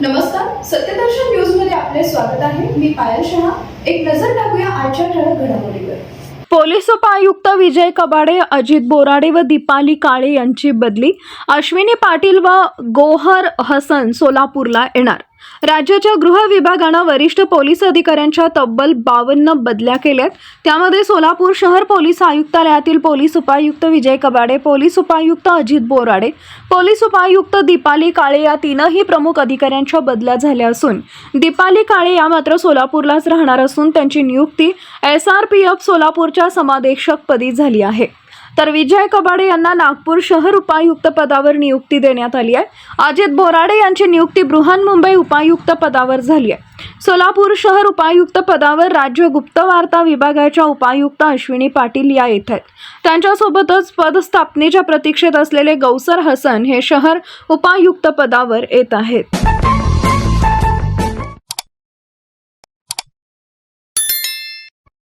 नमस्कार सत्यदर्शन न्यूजमध्ये आपले स्वागत आहे. मी पायल शहा. एक नजर टाकूया आजच्या ठळक घडामोडीवर. पोलीस उपायुक्त विजय कबाडे अजित बोराडे व दीपाली काळे यांची बदली. अश्विनी पाटील व गोहर हसन सोलापूरला येणार. राज्याच्या गृह विभागानं वरिष्ठ पोलीस अधिकाऱ्यांच्या तब्बल बावन्न बदल्या केल्यात. त्यामध्ये सोलापूर शहर पोलीस आयुक्तालयातील पोलीस उपायुक्त विजय कबाडे पोलीस उपायुक्त अजित बोराडे पोलीस उपायुक्त दीपाली काळे या तीनही प्रमुख अधिकाऱ्यांच्या बदल्या झाल्या असून दीपाली काळे या मात्र सोलापूरलाच राहणार असून त्यांची नियुक्ती एस आर पी एफ सोलापूरच्या समादेशकपदी झाली आहे. तर विजय कबाडे यांना नागपूर शहर उपायुक्त पदावर नियुक्ती देण्यात आली आहे. अजित बोराडे यांची नियुक्ती बृहन्मुंबई उपायुक्त पदावर झाली आहे. सोलापूर शहर उपायुक्त पदावर राज्य गुप्तवार्ता विभागाच्या उपायुक्त अश्विनी पाटील या येत आहेत. त्यांच्यासोबतच पदस्थापनेच्या प्रतीक्षेत असलेले गौसर हसन हे शहर उपायुक्त पदावर येत आहेत.